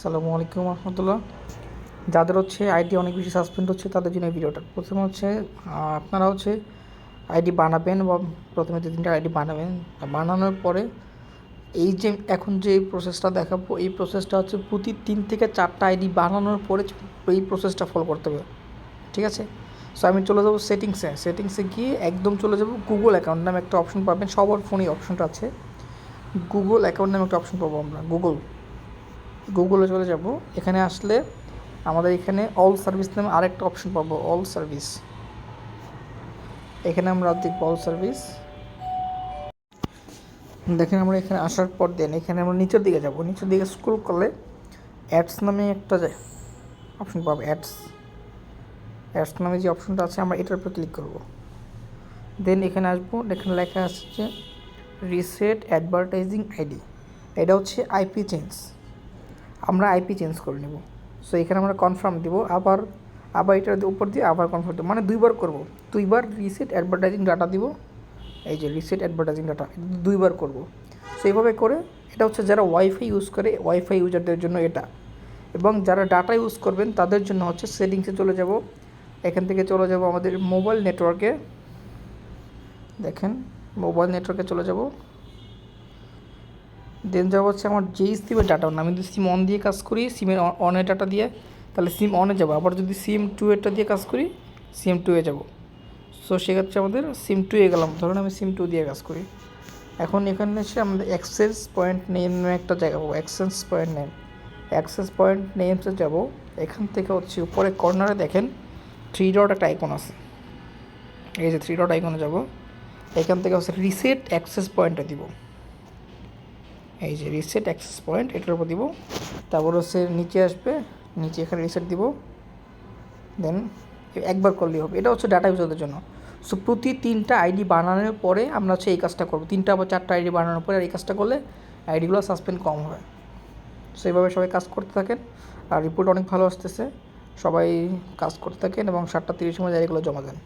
আসসালামু আলাইকুম রহমতুল্লাহ। যাদের হচ্ছে আইডি অনেক বেশি সাসপেন্ড হচ্ছে, তাদের জন্য এই ভিডিওটা। প্রথমে হচ্ছে আপনারা হচ্ছে আইডি বানাবেন বা প্রথমে দু তিনটা আইডি বানাবেন বানানোর পরে এই যে এখন যে প্রসেসটা দেখাবো, এই প্রসেসটা হচ্ছে প্রতি তিন থেকে চারটা আইডি বানানোর পরে এই প্রসেসটা ফলো করতে হবে। ঠিক আছে? সো আমি চলে যাব সেটিংসে সেটিংসে গিয়ে একদম চলে যাব গুগল অ্যাকাউন্ট নামে একটা অপশন পাবেন। সবার ফোনেই অপশনটা আছে। গুগল অ্যাকাউন্ট নামে একটা অপশন পাবো আমরা গুগল গুগলে চলে যাব। এখানে আসলে আমাদের এখানে অল সার্ভিস নামে আরেকটা অপশন পাবো অল সার্ভিস এখানে আমরা দেখব অল সার্ভিস দেখেন আমরা এখানে আসার পর দেন, এখানে আমরা নিচের দিকে যাব। নিচের দিকে স্ক্রল করলে অ্যাডস নামে একটা অপশন পাবো অ্যাডস অ্যাডস নামে যে অপশনটা আছে, আমরা এটার উপর ক্লিক করব। দেন এখানে আসব এখানে লেখা আছে রিসেট অ্যাডভার্টাইজিং আইডি এটা হচ্ছে আইপি চেঞ্জ আমরা আইপি চেঞ্জ করে নেব। সো এখানে আমরা কনফার্ম দিব, আবার আবার এটার উপর দিয়ে আবার কনফার্ম দেবো। মানে দুইবার করব। দুইবার রিসেট অ্যাডভার্টাইজিং ডাটা দিব। এই যে রিসেট অ্যাডভার্টাইজিং ডাটা দুইবার করব। সো এইভাবে করে, এটা হচ্ছে যারা ওয়াইফাই ইউজ করে ওয়াইফাই ইউজারদের জন্য এটা। এবং যারা ডাটা ইউজ করবেন, তাদের জন্য হচ্ছে সেটিংসে চলে যাব। এখান থেকে চলে যাব আমাদের মোবাইল নেটওয়ার্কে দেখেন মোবাইল নেটওয়ার্কে চলে যাব। দেন যাব হচ্ছে আমার যেই সিমের ডাটা অন আমি যদি সিম অন দিয়ে কাজ করি সিমের অনের ডাটা দিয়ে, তাহলে সিম অনে যাব। আবার যদি সিম টু এরটা দিয়ে কাজ করি সিম টু এ যাব। সো সেক্ষেত্রে আমাদের সিম টু এ গেলাম। ধরুন আমি সিম টু দিয়ে কাজ করি। এখন এখানে এসে আমাদের অ্যাক্সেস পয়েন্ট নেম একটা জায়গা পাবো। Access point name access point নেমসে যাব। এখান থেকে হচ্ছে উপরে কর্নারে দেখেন থ্রি ডট একটা আইকন আছে। এই যে থ্রি ডট আইকনে যাব। এখান থেকে হচ্ছে রিসেট অ্যাক্সেস পয়েন্টটা দিব। এই যে রিসেট অ্যাক্সেস পয়েন্ট এটার উপর দিব। তারপর হচ্ছে নিচে আসবে, নিচে এখানে রিসেট দিব। দেন একবার করলেই হবে। এটা হচ্ছে ডাটা ইউজারদের জন্য। সো প্রতি তিনটা আইডি বানানোর পরে আমরা হচ্ছে এই কাজটা করব। তিনটা বা চারটা আইডি বানানোর পরে আর এই কাজটা করলে আইডিগুলো সাসপেন্ড কম হবে। সো এইভাবে সবাই কাজ করতে থাকেন। আর রিপোর্ট অনেক ভালো আসতেছে। সবাই কাজ করতে থাকেন এবং সাতটা তিরিশ সময় আইডিগুলো জমা দেন।